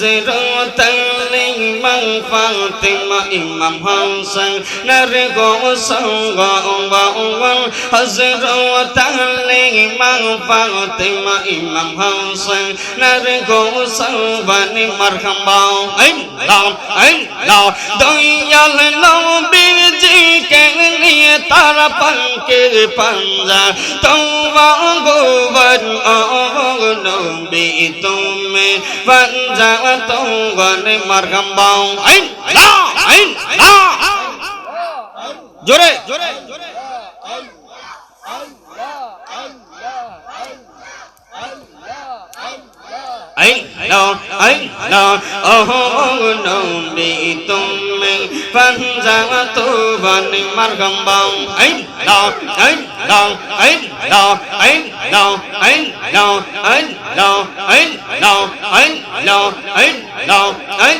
হজরত ইমাম ফাতিমা ইমাম হাসান নর গো সঙ্গ হজরত ইমাম ফাতিমা ইমাম হাসান নর গো সঙ্গনি মারহামা আল্লাহ আল্লাহ দয়াল নবীজি কে নিয়ে তারা পঙ্কে পাঞ্জা তোমা গোবর নবী তুমি পাঞ্জা তোমার মারহামা Long Anh Long Anh Long Jore Jore anh lo anh lo ô đồng bị tung mình phát ra tu và ninh mắt gầm bóng anh lo anh lo anh lo anh lo anh lo anh lo anh lo anh lo anh lo anh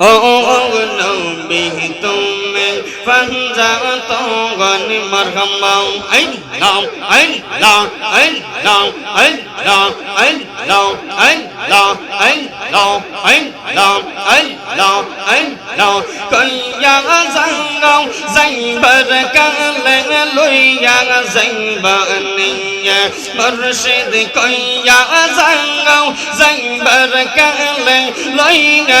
আল্লাহ ও নবী তুমি পাঞ্জা তোগন মারহামা আল্লাহ আল্লাহ আল্লাহ আল্লাহ আল্লাহ আল্লাহ আল্লাহ আল্লাহ আল্লাহ আল্লাহ কইয়া জাঙ্গাও যাইবার কালে লইয়া যাইবা নিয়া মুর্শিদ কইয়া জাঙ্গাও যাইবার কালে লইয়া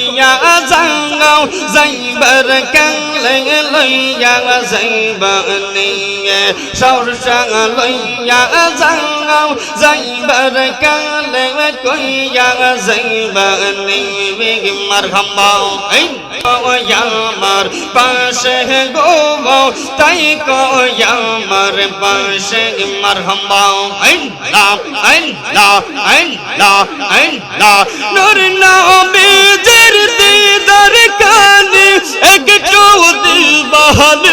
ya giang ngao dây bờ căng lên lây ya dây bờ ni sau sang lây ya giang ngao dây bờ căng lên coi ya dây bờ ni vì marham bao ấy আমার পাশে গো তাই কয়ামার পাশে মারহাম্বা আল্লাহ আল্লাহ আল্লাহ আল্লাহ নূর নবীর দিদার কানে একটু দিল বহল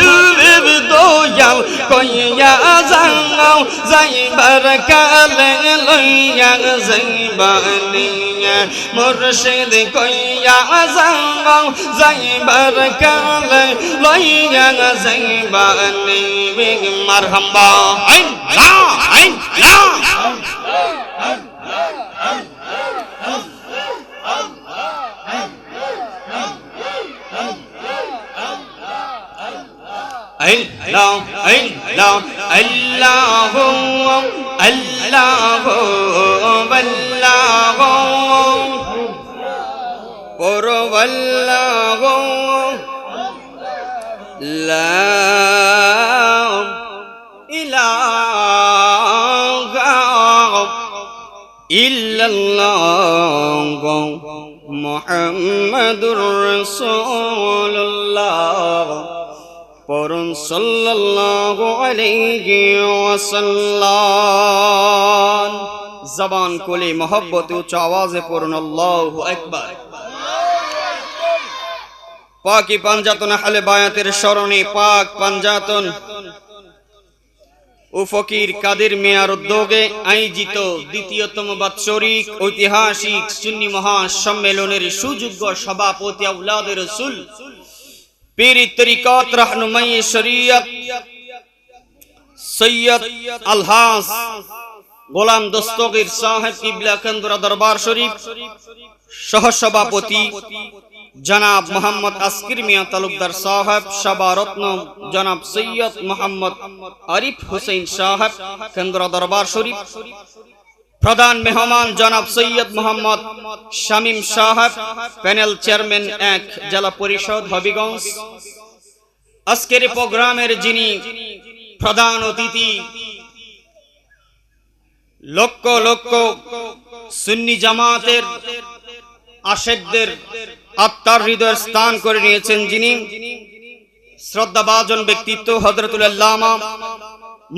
দোয়াল। কইয়া জাঙ্গাও যাইবার কালে লইয়া যাইবানিয়া। মুর্শিদ কইয়া জাঙ্গাও যাইবার কালে লইয়া যাইবা নিবে মারহামা আইন না আইন না পরব আল্লাহ লা ইলাহা ইল্লাল্লাহ মুহাম্মাদুর রাসূলুল্লাহ পরম সাল্লাল্লাহু আলাইহি ওয়াসাল্লাম। জবান কোলে মোহব্বত উচ্চ আওয়াজে পড়ুন, আল্লাহু আকবার। পাকি পাঞ্জাতন হালে বায়াতের স্মরণে পাক পাঞ্জাতন ও ফকির কাদের মেয়ার উদ্যোগে আয়োজিত দ্বিতীয়তম বাৎসরিক ঐতিহাসিক সুন্নি মহাসম্মেলনের সুযোগ্য সভাপতি আউলাদের রসুল পীর তরিকত রহনুমাই শরিয়ত সৈয়দ আলহাস গোলাম দস্তগীর সাহেব কিবলা কেন্দ্র দরবার শরীফ, সহসভাপতি জনাব মোহাম্মদ আসকির মিয়া তালুকদার সাহেব সভারত্ন জনাব সৈয়দ মোহাম্মদ আরিফ হুসেন সাহেব, কেন্দ্র দরবার শরীফ। প্রধান মেহমান জনাব সৈয়দ মোহাম্মদ শামীম সাহেব, প্যানেল চেয়ারম্যান এক জেলা পরিষদ হবিগঞ্জ। আজকের প্রোগ্রামের যিনি প্রধান অতিথি, লক্ষ লক্ষ সুন্নি জামাতের আশেকদের আত্মার হৃদয়ের স্থান করে নিয়েছেন যিনি। শ্রদ্ধাভাজন ব্যক্তিত্ব হজরতুল্লামা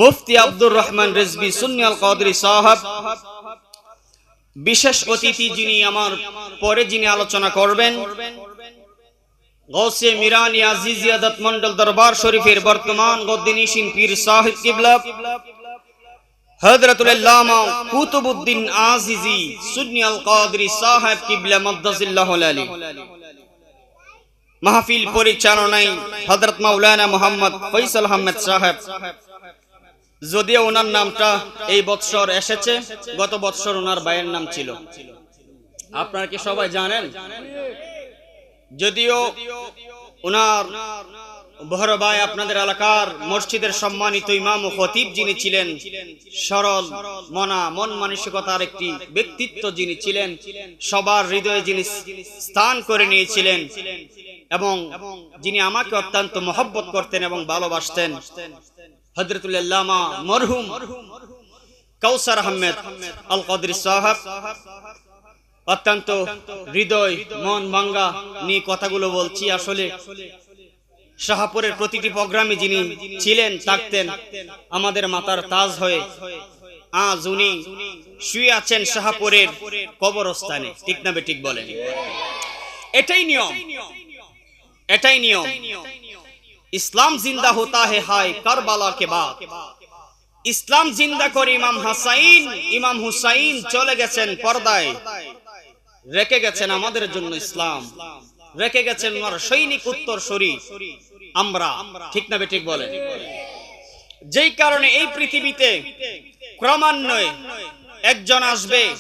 মুফতি আব্দুর রহমান রেজবি সুন্নিয়াল কাদরি সাহাব। বিশেষ অতিথি যিনি আমার পরে যিনি আলোচনা করবেন, গৌসে মিরানি আজিজিয়াদত মন্ডল দরবার শরীফের বর্তমান গদ্দিনীশিন পীর সাহিব কিবলা। আজিজি সাহেব আলী মাহফিল পরিচালনায় হযরত মাওলানা মোহাম্মদ ফয়সাল আহমেদ সাহেব। যদিও ওনার নামটা এই বৎসর এসেছে, গত বৎসর ওনার ভাইয়ের নাম ছিল। আপনারা কি সবাই জানেন? যদিও ওনার ভাই আপনাদের এলাকার মসজিদের সম্মানিত ইমাম ও খতিব যিনি ছিলেন, সরল, মনা, মন মানসিকতার একটি ব্যক্তিত্ব যিনি ছিলেন, সবার হৃদয়ে যিনি স্থান করে নিয়েছিলেন এবং যিনি আমাকে অত্যন্ত মহব্বত করতেন এবং ভালোবাসতেন হজরতুল্লামা মরহুম কৌসার আহমেদ আল কদরি সাহাব। অত্যন্ত হৃদয়, মন ভাঙ্গা নিয়ে কথাগুলো বলছি। আসলে শাহপুরের প্রতিটি প্রোগ্রামে যিনি ছিলেন, থাকতেন, আমাদের মাতার তাজ হয়ে আজ উনি শুয়ে আছেন শাহপুরের কবরস্থানে। ঠিক না ঠিক বলেন? এটাই নিয়ম। এটাই নিয়ম। ইসলাম জিন্দা হোতা হে হায় কারবালা কে বাদ ইসলাম জিন্দা করে ইমাম হাসাইন। ইমাম হুসাইন চলে গেছেন পর্দায়। রেখে গেছেন আমাদের জন্য ইসলাম। রেখে গেছেন ওনার সৈনিক উত্তর শরী আমরা। ঠিক না ঠিক বলে। যেই কারণে এই পৃথিবীতে ক্রমান্বয়ে একজন আসবে,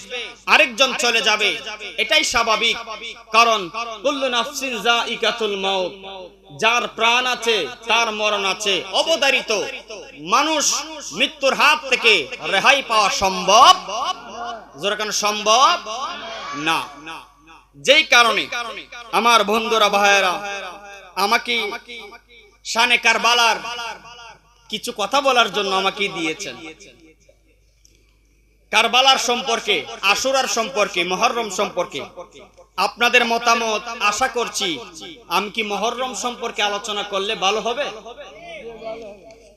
আরেকজন চলে যাবে, এটাই স্বাভাবিক। কারণ কুল্লু নাফসিন মাউত, যার প্রাণ আছে, তার মরণ আছে, অবধারিত মানুষ মৃত্যুর হাত থেকে রেহাই পাওয়া সম্ভব? যেরকম সম্ভব? না। যেই কারণে আমার বন্ধুরা, ভাইয়েরা আমাকে শানে কারবালার কিছু কথা বলার জন্য আমাকে দিয়েছেন। কারবালার সম্পর্কে, আশুরার সম্পর্কে, মহরম সম্পর্কে আপনাদের মতামত আশা করছি, আমি কি মহরম সম্পর্কে আলোচনা করলে ভালো হবে?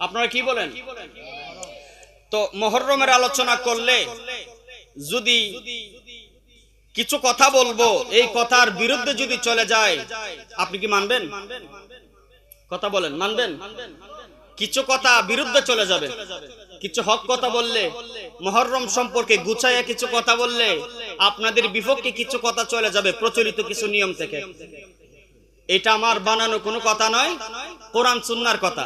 আপনারা কি বলেন? তো মহরমের আলোচনা করলে যদি কিছু কথা বলব। এই কথার বিরুদ্ধে যদি চলে যায়, আপনি কি মানবেন? কথা বলেন, মানবেন? কিছু কথা বিরুদ্ধে চলে যাবে। কিছু হক কথা বললে, মহরম সম্পর্কে গুছাইয়া কিছু কথা বললে, আপনাদের বিপক্ষে কিছু কথা চলে যাবে, প্রচলিত কিছু নিয়ম থেকে। এটা আমার বানানো কোনো কথা নয়, কোরআন সুন্নার কথা।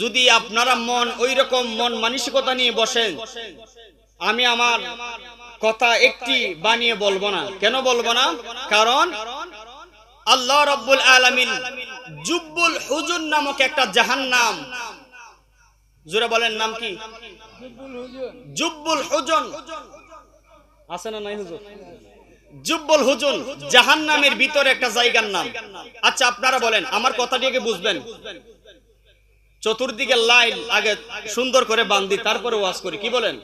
যদি আপনারা মন ওই রকম মন মানসিকতা নিয়ে বসেন, আমি আমার কথা একটি বানিয়ে বলব না। কেন বলব না? কারণ আল্লাহ রব্বুল আলামিন জুব্বুল হুজুর নামক একটা জাহান্নাম। জোরে বলেন নাম কি? জুব্বুল হুজন আছে না নাই হুজুর? জুব্বুল হুজুন জাহান্নামের ভিতরে একটা জায়গার নাম। আচ্ছা আপনারা বলেন, আমার কথাটিকে বুঝবেন। চতুর্দিকে লাইন আগে সুন্দর করে বান্ধি তারপরে ওয়াজ করি। কি বলেন?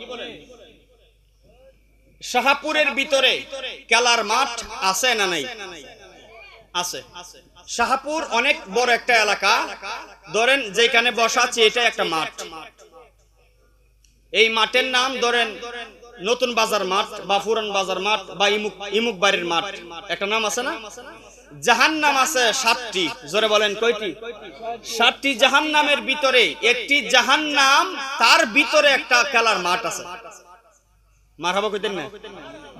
শাহাপুরের ভিতরে খেলার মাঠ আছে না নাই? আছে শাহাপুর অনেক বড় একটা এলাকা। ধরেন যেখানে বসা আছে এটা একটা মাঠ। এই মাঠের নাম ধরেন নতুন বাজার মাঠ বা পুরান বাজার মাঠ বা ইমুক ইমুক বাড়ির মাঠ। একটা নাম আছে না? জাহান নাম আছে সাতটি। জোরে বলেন কয়টি? সাতটি জাহান নামের ভিতরে একটি জাহান নাম তার ভিতরে একটা খেলার মাঠ আছে। মারহাবা কইতেন না?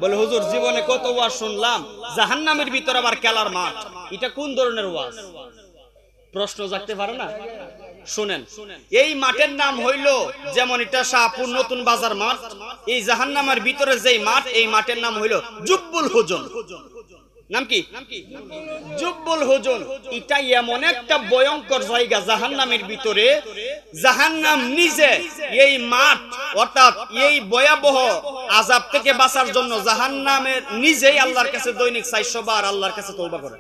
বলে, হুজুর, জীবনে কত ওয়াজ শুনলাম, জাহান্নামের ভিতর আবার খেলার মাঠ। এটা কোন ধরনের ওয়াজ? প্রশ্ন জাগতে পারে না? শুনেন, এই মাঠের নাম হইল যেমন এটা শাহপুর নতুন বাজার মাঠ। এই জাহান্নামের ভিতরে যেই মাঠ, এই মাঠের নাম হইল জুব্বুল হুজন। নাম কি? জুব্বুল হুজুন। এটা এমন একটা ভয়ঙ্কর জায়গা জাহান্নামের ভিতরে। জাহান্নাম নিজে এই মাঠ, অর্থাৎ এই ভয়াবহ আজাব থেকে বাঁচার জন্য জাহান্নামের নিজেই আল্লাহর কাছে দৈনিক চারশো বার আল্লাহর কাছে তৌবা করে।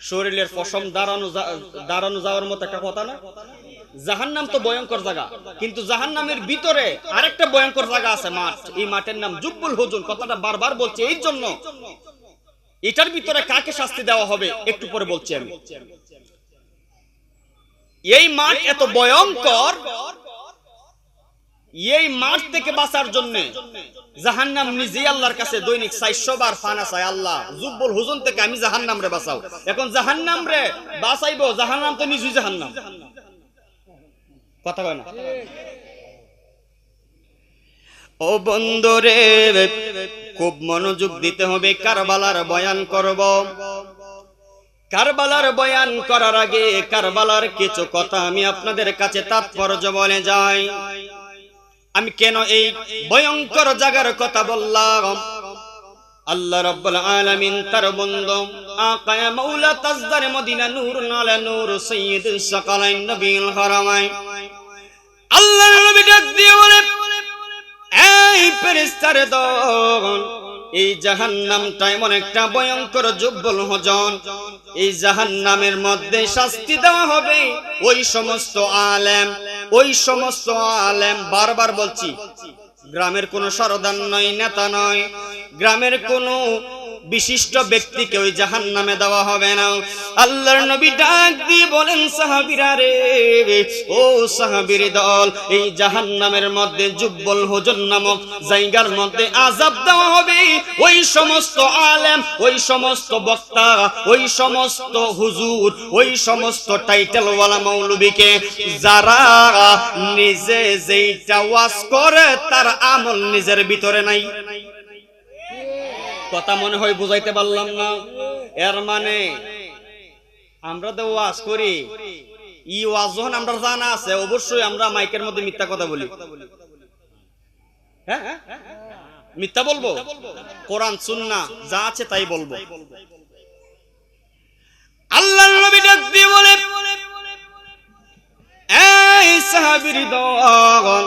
শরীরের পশম দাঁড়ানো দাঁড়ানো যাওয়ার মতো একটা কথা না? জাহান্নাম তো ভয়ঙ্কর জায়গা কিন্তু জাহান্নামের ভিতরে আরেকটা ভয়ঙ্কর জায়গা আছে মাঠ। এই মাঠের নাম জুব্বুল হুজুন কথাটা বারবার বলছে এই জন্য। এটার ভিতরে কাকে শাস্তি দেওয়া হবে একটু পরে বলছি আমি। এই মাঠ এত ভয়ঙ্কর এই মাঠ থেকে বাঁচার জন্য জাহান্নাম নিজেই আল্লাহর কাছে দৈনিক চারশো বার ফানা চায়, আল্লাহ, জুব্বুল হুজুন থেকে আমি জাহান্নাম রে বাঁচাও। এখন জাহান্নাম রে বাঁচাইবো, জাহান্নাম তো নিজেই জাহান্নাম। কথা কয় না? ও বন্ধুরে খুব মনোযোগ দিতে হবে কারবালার বয়ান করব। কারবালার বয়ান করার আগে কারবালার কিছু কথা আমি আপনাদের কাছে তাৎপর্য বলে যাই। আমি কেন এই ভয়ঙ্কর জায়গার কথা বললাম? আল্লাহ রব্বুল আলামিন তার বন্ধু আকায়া মাওলা তাজদার মদিনা নূর নালা নূর সাইয়্যিদ সকালাইন নবীল হারামাইন আল্লাহর নবী ডাক দিয়ে বলে, এই ফেরেশতার দল এই জাহান নামটা এমন একটা ভয়ঙ্কর জব্বল হজন এই জাহান নামের মধ্যে শাস্তি দেওয়া হবে। ওই সমস্ত আলেম, ওই সমস্ত আলেম, বারবার বলছি, গ্রামের কোনো সরদান নয়, নেতা নয়, গ্রামের কোনো বিশিষ্ট ব্যক্তিকে ওই জাহান নামে দেওয়া হবে না। আল্লাহর নবী ডাক দিয়ে বলেন, সাহাবিরা রে, ও সাহাবির দল, এই জাহান নামের মধ্যে জুব্বল হুজুর নামক জায়গার মধ্যে আজাব দেওয়া হবে। ওই সমস্ত আলেম, ওই সমস্ত বক্তা, ওই সমস্ত হুজুর, ওই সমস্ত টাইটেলওয়ালা মৌলবীকে যারা নিজে যেইটা ওয়াজ করে, তার আমল নিজের ভিতরে নাই। কথা মনে হয় বুঝাইতে পারলাম না। এর মানে আমরা তো ওয়াজ করি। ই ওয়াজ যখন আমরা জানা আছে, অবশ্যই আমরা মাইকের মধ্যে মিথ্যা কথা বলি। হ্যাঁ মিথ্যা বলব? কোরআন সুন্না যা আছে তাই বলব। আল্লাহ নবী ডাক দিয়ে বলে, এই সাহাবীর দল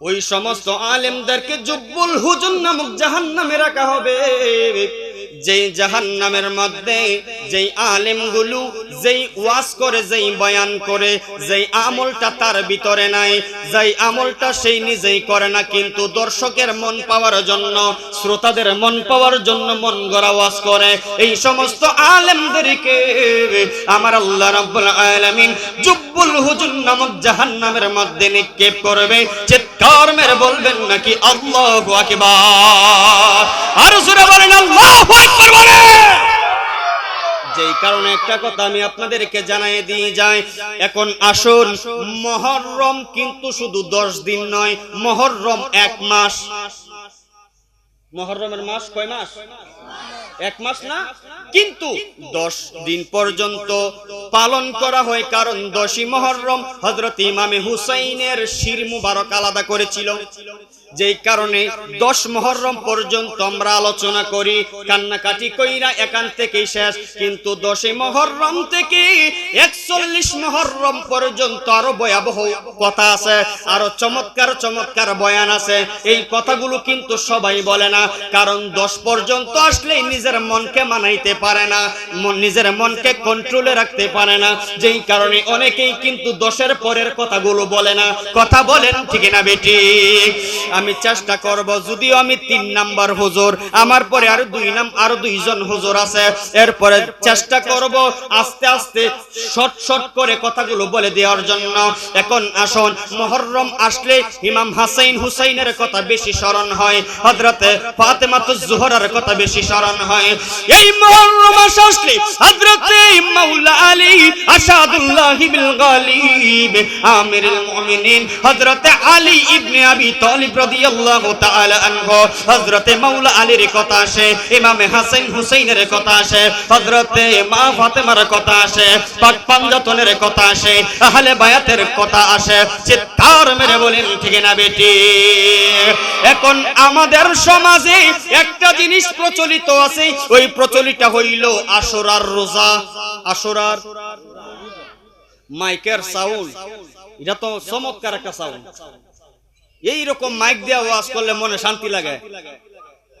ওই সমস্ত আলেমদেরকে জুব্বুল হুজুন নামক জাহান্নামে রাখা হবে। যেই জাহান্নামের মধ্যে, যেই আলেমগুলো যেই ওয়াজ করে, যেই বয়ান করে, যেই আমলটা তার ভিতরে নাই, যেই আমলটা সেই নিজেই করে না, কিন্তু দর্শকের মন পাওয়ার জন্য, শ্রোতাদের মন পাওয়ার জন্য মন গড়া ওয়াজ করে। এই সমস্ত আলেমদেরকে আমার আল্লাহ রাব্বুল আলামিন জুব্বুল হুজুর নামক জাহান্নামের মধ্যে নিক্ষেপ করবে। চিৎকার মেরে বলবেন নাকি আল্লাহু আকবার। আর জোরে বলেন আল্লাহু যেই কারণে একটা কথা আমি আপনাদেরকে জানাই দিয়ে যাই, এখন আসুন মহররম কিন্তু শুধু দশ দিন নয় মহররম এক মাস। মহররমের মাস কয় মাস? এক মাস না? কিন্তু দশ দিন পর্যন্ত পালন করা হয়, কারণ দশই মহররম হজরত ইমামে হুসাইনের শির মুবারক আলাদা করেছিল। যেই কারণে দশ মহরম পর্যন্ত আমরা আলোচনা করি, কান্নাকাটি কইরা এখান থেকেই শেষ। কিন্তু দশে মহরম থেকে একচল্লিশ মহরম পর্যন্ত আরও ভয়াবহ কথা আছে, আরও চমৎকার চমৎকার বয়ান আছে। এই কথাগুলো কিন্তু সবাই বলে না, কারণ দশ পর্যন্ত আসলেই নিজের মনকে মানাইতে পারে না নিজের মনকে কন্ট্রোলে রাখতে পারে না। যেই কারণে অনেকেই কিন্তু দশের পরের কথাগুলো বলে না। কথা বলেন ঠিক না বেটি? আমি চেষ্টা করব, যদিও আমি তিন নাম্বার হুজুর, আমার পরে আরও দুই নাম, আরও দুইজন হুজুর আছে। এরপরে চেষ্টা করব আস্তে আস্তে শর্ট শর্ট করে কথাগুলো বলে দেওয়ার জন্য। এখন আসুন মহররম আসলে ইমাম হাসাইন হুসাইনের কথা বেশি স্মরণ হয়, হযরতে ফাতেমাতুজ জোহরার কথা বেশি স্মরণ হয়। এই মহররম আসলে হযরতে মাওলা আলী আসাদুল্লাহ বিল গালিব, আমিরুল মুমিনিন, হযরতে আলী ইবনে আবি তালিব এখন আমাদের সমাজে একটা জিনিস প্রচলিত আছে, ওই প্রচলিত হইল আশুরার রোজা। আশুরার? মাইকের সাউন্ড এটা তো চমৎকার একটা সাউন্ড এইরকম মাইক দেওয়া ওয়াজ করলে মনে শান্তি লাগে।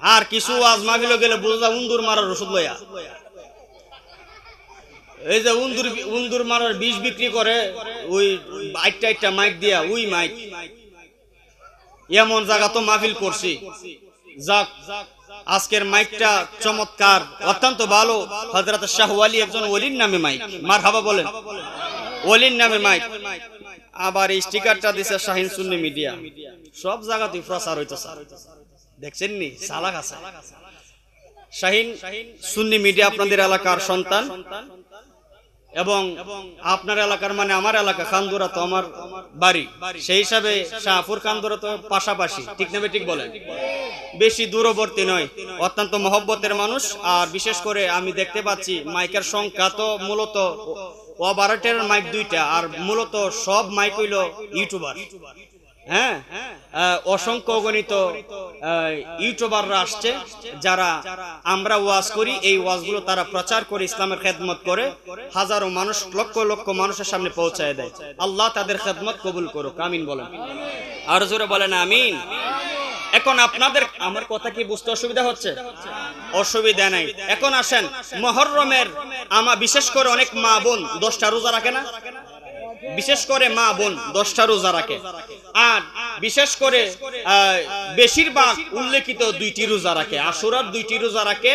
আর কিছু ওয়াজ মাগিল গেলে বুঝা উন্দুর মারার ওষুধ লইয়া। এই যে উন্দুর উন্দুর মারার বিষ বিক্রি করে, ওই আইটা আইটা মাইক দিয়া, ওই মাইক। এমন জায়গা তো মাহফিল করছি। যাক, আজকের মাইকটা চমৎকার, অত্যন্ত ভালো। হজরত শাহ ওয়ালি একজন ওলির নামে মাইক। মার হাবা বলেন। ওলির নামে মাইক। আবার এই স্টিকারটা দিছে শাহিন সুন্নি মিডিয়া। সব জায়গাতে প্রচার হইতেছে। দেখছেন নি? সালাক আছে। শাহিন সুন্নি মিডিয়া আপনাদের এলাকার সন্তান এবং আপনার এলাকার মানে আমার এলাকা, খান্দুরা তো আমার বাড়ি। সেই হিসাবে শাহপুর, খান্দুরা তো পাশাপাশি, ঠিক না ঠিক বলেন? বেশি দূরবর্তী নয়, অত্যন্ত মহব্বতের মানুষ। আর বিশেষ করে আমি দেখতে পাচ্ছি মাইকের সংখ্যা তো মূলত ওভারটের মাইক দুইটা, আর মূলত সব মাইক হইল ইউটিউবার হ্যাঁ? অসংখ্য গণিত ইউটিউবাররা আসছে, যারা আমরা ওয়াজ করি, এই ওয়াজগুলো তারা প্রচার করে, ইসলামের খেদমত করে, হাজারো মানুষ, লক্ষ লক্ষ মানুষের সামনে পৌঁছায় দেয়। আল্লাহ তাদের খেদমত কবুল করুক, আমিন বলেন। আর জোরে বলেন, আমিন। এখন আপনাদের, আমার কথা কি বুঝতে অসুবিধা হচ্ছে? অসুবিধা নাই। এখন আসেন, মহরমের আমা বিশেষ করে অনেক মা বোন দশটা রোজা রাখে না? বিশেষ করে মা বোন দশটা রোজা রাখে। আর বিশেষ করে বেশিরভাগ উল্লেখিত দুইটি রোজা রাখে। আশুরার দুইটি রোজা রাখে,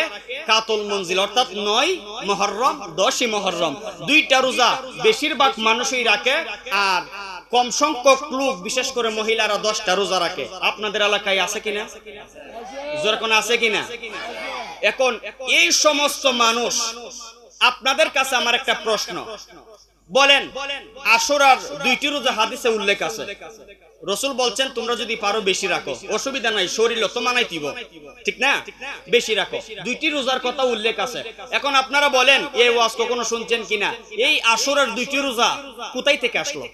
কাতল মঞ্জিল, অর্থাৎ নয় মহরম, দশই মহরম। দুইটা রোজা বেশিরভাগ মানুষই রাখে, আর কম সংখ্যক লোক, বিশেষ করে মহিলারা দশটা রোজা রাখে। আপনাদের এলাকায় আছে কিনা? যেরকম আছে কিনা? এখন এই সমস্ত মানুষ আপনাদের কাছে আমার একটা প্রশ্ন। বলেন আসরার দুইটি রোজা হাদিসে উল্লেখ আছে। রসুল বলছেন, তোমরা যদি পারো বেশি রাখো। অসুবিধা নাই, শরীর তো মানাই দিব। ঠিক না? বেশি রাখো। দুইটি রোজার কথা উল্লেখ আছে। এখন আপনারা বলেন, এই ওয়াজ কখনো শুনছেন কিনা? এই আসরের দুইটি রোজা কোথায় থেকে আসলো?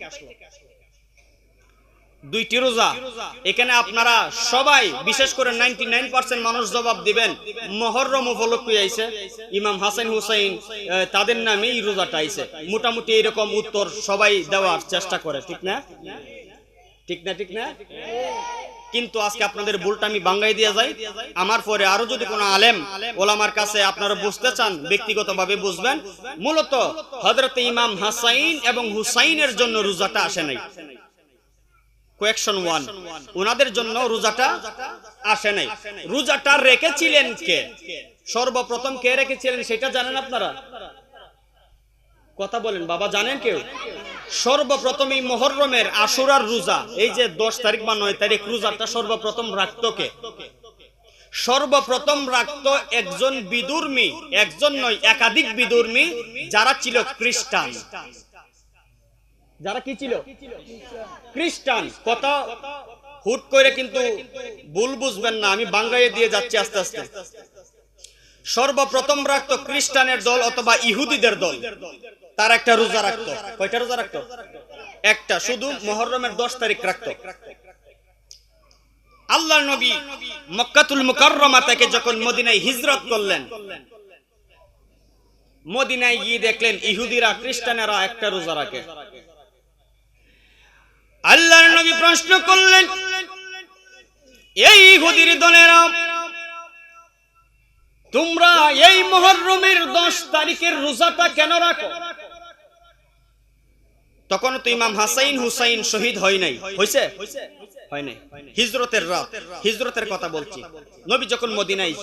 দুইটি রোজা। এখানে আপনারা সবাই, বিশেষ করে নাইনটি নাইন পার্সেন্ট মানুষ জবাব দিবেন, মহরম উপলক্ষে আইছে। ইমাম হাসান হুসাইন তাদের নামে এই রোজাটা আইছে। মোটামুটি এরকম উত্তর সবাই দেওয়ার চেষ্টা করে, ঠিক না? ঠিক না ঠিক না? কিন্তু আজকে আপনাদের ভুলটা আমি বাঙ্গাই দিয়ে যাই। আমার পরে আরও যদি কোনো আলেম ওলামার কাছে আপনারা বুঝতে চান, ব্যক্তিগতভাবে বুঝবেন, মূলত হযরত ইমাম হাসাইন এবং হুসাইনের জন্য রোজাটা আসে নাই। কোয়েকশন ওয়ান ওনাদের জন্য রোজাটা আসে নাই। রোজাটা রেখেছিলেন কে? সর্বপ্রথম কে রেখেছিলেন সেটা জানেন আপনারা? কথা বলেন, বাবা জানেন কেউ? সর্বপ্রথম এই মহরমের আশুরার রোজা, এই যে দশ তারিখ বা নয় তারিখ রোজাটা সর্বপ্রথম রাখতো কে? সর্বপ্রথম রাখত একজন বিদুর্মী, একজন নয়, একাধিক বিদুর্মী যারা ছিল খ্রিস্টান। যারা কি ছিল? খ্রিস্টান। কথা হুট করে কিন্তু ভুল বুঝবেন না, আমি বাঙ্গাইয়ে দিয়ে যাচ্ছি আস্তে আস্তে। সর্বপ্রথম রাখতো খ্রিস্টানের দল অথবা ইহুদিদের দল। তার একটা রোজা রাখতো। কয়টা রোজা রাখতো? একটা। শুধু মহরমের দশ তারিখ রাখতো। আল্লাহ নবী মক্কাতুল মুকাররমা থেকে যখন মদিনায় হিজরত করলেন, মদিনায় গিয়ে দেখলেন ইহুদিরা, খ্রিস্টানেরা একটা রোজা রাখে। আল্লাহর নবী প্রশ্ন করলেন, এই ইহুদির দলেরা, তোমরা এই মহরমের দশ তারিখের রোজাটা কেন রাখো? তখন তো ইমাম হাসাইন হুসাইন শহীদ হয় নাই। হয়েছে হয় নাই। হিজরতের রাত। হিজরতের কথা বলছি। নবী যখন মদিনায়